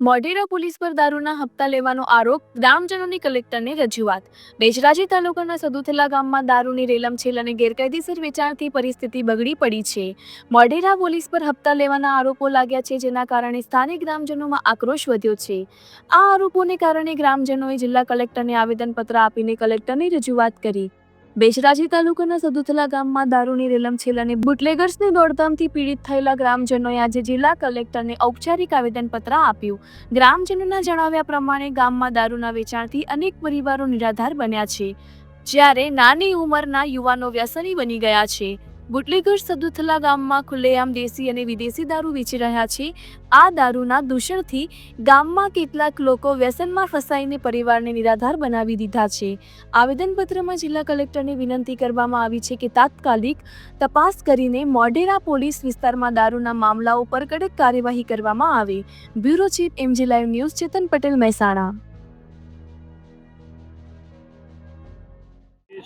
Modhera police પર દારૂના હપ્તા લેવાનો આરોપ ગ્રામજનોની કલેક્ટરને રજૂઆત. બેચરાજી તાલુકાના સદુથલા ગામમાં દારૂની રેલમછેલ અને ગેરકાયદેસર વેચાણથી પરિસ્થિતિ બગડી પડી છે. મોઢેરા પોલીસ પર હપ્તા લેવાના આરોપો લાગ્યા છે, જેના કારણે સ્થાનિક ગ્રામજનોમાં આક્રોશ વધ્યો છે. આ આરોપોને કારણે ગ્રામજનોએ જિલ્લા કલેક્ટરને આવેદનપત્ર આપીને કલેક્ટરની રજૂઆત કરી. બેચરાજી તાલુકાના સદુથલા ગામમાં દારૂની રેલમછેલ અને બુટલેગર્સની દોડધામથી પીડિત થયેલા ગ્રામજનોએ આજે જિલ્લા કલેક્ટરને ઔપચારિક આવેદનપત્ર આપ્યું. ગ્રામજનોના જણાવ્યા પ્રમાણે ગામમાં દારૂના વેચાણથી અનેક પરિવારો નિરાધાર બન્યા છે. જ્યારે નાની ઉંમરના યુવાનો વ્યસની બની ગયા છે. બુટલેગર્સ સદુથલા ગામમાં ખુલ્લેઆમ દેશી અને વિદેશી દારૂ વેચી રહ્યા છે. આ દારૂના દૂષણથી ગામમાં કેટલાક લોકો વ્યસનમાં ફસાઈને પરિવારને નિરાધાર બનાવી દીધા છે. આવેદનપત્રમાં જિલ્લા કલેક્ટરને વિનંતી કરવામાં આવી છે કે તાત્કાલિક તપાસ કરીને મોઢેરા પોલીસ વિસ્તારમાં દારૂના મામલાઓ પર કડક કાર્યવાહી કરવામાં આવે. Bureau chief MG live news Chetan Patel Mehsana.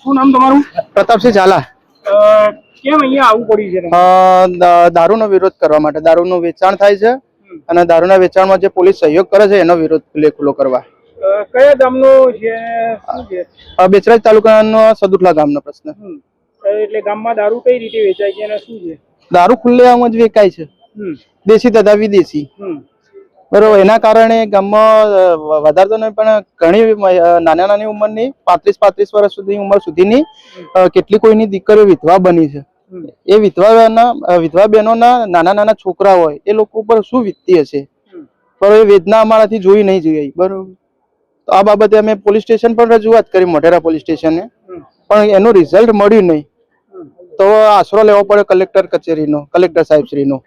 શું નામ તમારું? પ્રતાપસિંહ ઝાલા. કેમ અહીંયા આવવું પડ્યું છે દારૂનો વિરોધ કરવા માટે. દારૂનું વેચાણ થાય છે અને દારૂના વેચાણમાં જે પોલીસ સહયોગ કરે છે એનો વિરોધ ખુલ્લો કરવા. કયા ગામનો છે? બેચરાજ તાલુકાનો સદુટલા ગામનો પ્રશ્ન. એટલે ગામમાં દારૂ કઈ રીતે વેચાય છે અને શું છે? દારૂ ખુલ્લે આમ જ વેચાય છે. દેશી તથા વિદેશી. બરોબર એના કારણે ગામમાં વધારે તો નહીં પણ ઘણી નાના નાની ઉંમરની પાંત્રીસ પાંત્રીસ વર્ષ સુધી ઉંમર સુધીની કેટલી કોઈની દીકરીઓ વિધવા બની છે. એ વિધવાના વિધવા બહેનોના નાના નાના છોકરા હોય એ લોકો ઉપર શું વીતતી હશે? પણ એ વેદના અમારાથી જોઈ નહીં જઈ બરોબર. તો આ બાબતે અમે પોલીસ સ્ટેશન પર રજૂઆત કરી મોઢેરા પોલીસ સ્ટેશને. પણ એનું રિઝલ્ટ મળ્યું નહીં. તો આશરો લેવો પડે કલેક્ટર કચેરીનો કલેક્ટર સાહેબ શ્રીનો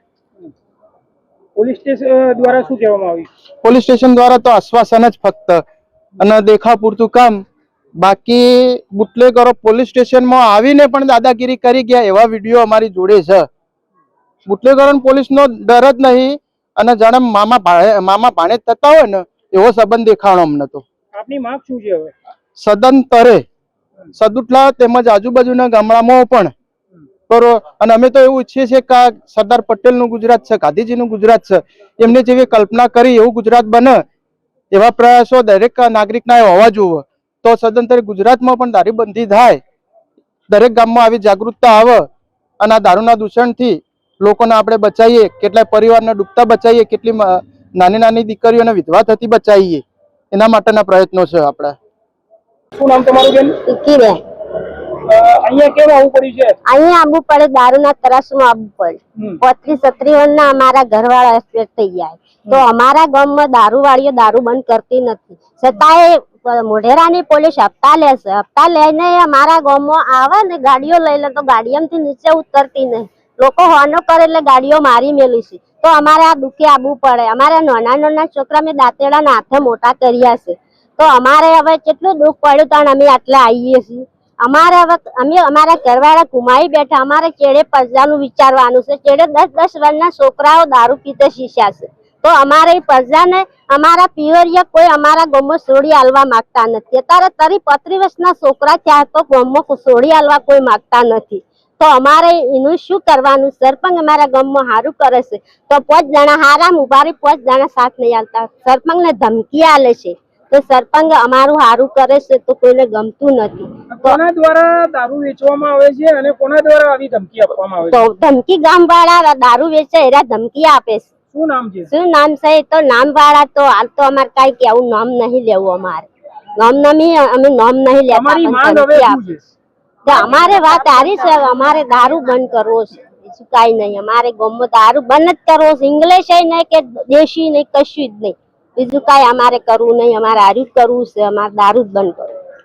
પોલીસ સ્ટેશન દ્વારા શું કહેવામાં આવ્યું? પોલીસ સ્ટેશન દ્વારા તો આશ્વાસન જ ફક્ત. અને દેખા પૂરતું કામ. બાકી બુટલેગરો પોલીસ સ્ટેશનમાં આવીને પણ દાદાગીરી કરી ગયા એવા વીડિયો અમારી જોડે છે. બુટલેગરો પોલીસનો ડર જ નહીં. અને જાણે મામા ભાણે મામા ભાણે જ થતા હોય ને એવો સંબંધ દેખાણો અમને તો. આપની માંગ શું છે હવે? સદંતરે. સદુટલા તેમજ આજુબાજુના ગામડામાં પણ બરોબર અને અમે તો એવું ઈચ્છીએ છીએ કે આ સરદાર પટેલનું ગુજરાત છે ગાંધીજીનું ગુજરાત છે એમને જેવી કલ્પના કરી એવું ગુજરાત બને એવા પ્રયાસો દરેક નાગરિકના હોવા જોઈએ. તો સદંતર ગુજરાતમાં પણ દારૂબંધી થાય. દરેક ગામમાં આવી જાગૃતતા આવે. અને આ દારૂના દૂષણથી લોકોને આપણે બચાવીએ. કેટલાય પરિવારને ડૂબતા બચાવીએ. કેટલી નાની નાની દીકરીઓને વિધવા થતી બચાવીએ. એના માટેના પ્રયત્નો છે આપણા. શું નામ તમારું બેન? અહીંયા કેમ આવવું પડ્યું છે? અહીંયા આવવું પડે દારૂના ત્રાસમાં આવવું પડે. પોત્રીસ છત્રીસ અમારા ઘરવાળા એક્સપેક્ટ થઈ ગયા તો અમારા ગામમાં દારૂ વાળીઓ દારૂ બંધ કરતી નથી. છતાંય મોઢેરાની પોલીસ હપ્તા લે છે હપ્તા લઈને અમારા ગામમાં આવે ને ગાડીઓ લઈ લે તો ગાડીઓમાંથી નીચે ઉતરતી નહીં. લોકો હોનો કરે એટલે ગાડીઓ મારી મેલી છે. તો અમારે આ દુઃખે આવવું પડે. અમારે નાના નાના છોકરા મેં દાંતેડાના હાથે મોટા કર્યા છે. તો અમારે હવે કેટલું દુઃખ પડ્યું ત્યાં અમે આટલે આવીએ છીએ. અમારે અમારા ઘરવાળા કુમાઈ બેઠા, અમારે ચેડે પ્રજાનું વિચારવાનું છે. ચેડે દસ દસ વર્ષના છોકરાઓ દારૂ પીતે શીખ્યા છે. તો અમારે પ્રજાને અમારા પિયરિયા કોઈ અમારા ગામમાં સોડી આલવા માંગતા નથી. અત્યારે તરી પત્રી વર્ષના છોકરા ત્યાં તો ગામમાં સોડી આલવા કોઈ માંગતા નથી. તો અમારે એનું શું કરવાનું? સરપંચ અમારા ગામમાં સારું કરે છે. તો પાંચ જણા હારા ઉભારી પાંચ જણા સાથ નહીં આલતા સરપંચને ધમકી આલે છે. તો સરપંચ અમારું સારું કરે છે તો કોઈને ગમતું નથી. કોના દ્વારા દારૂ વેચવામાં આવે છે અને કોના દ્વારા આવી ધમકી આપવામાં આવે છે? ધમકી ગામ વાળા દારૂ વેચે એરા ધમકી આપે છે. શું નામ છે? શું નામ છે તો નામ વાળા તો હાલ તો અમારે કઈ કેવું નામ નહીં લેવું અમારે. નામ નમી અમે નામ નહીં લેતા અમારી માંગ હવે શું છે? અમારે વાત આરી છે અમારે દારૂ બંધ કરવો છે. બીજું કઈ નહીં અમારે ગમો દારૂ બંધ જ કરવો છે. ઇંગ્લિશ નહીં કે દેશી નહીં કશું જ નહીં. બીજું કઈ અમારે કરવું નહીં અમારે હારું જ કરવું છે અમારે દારૂ જ બંધ કરવું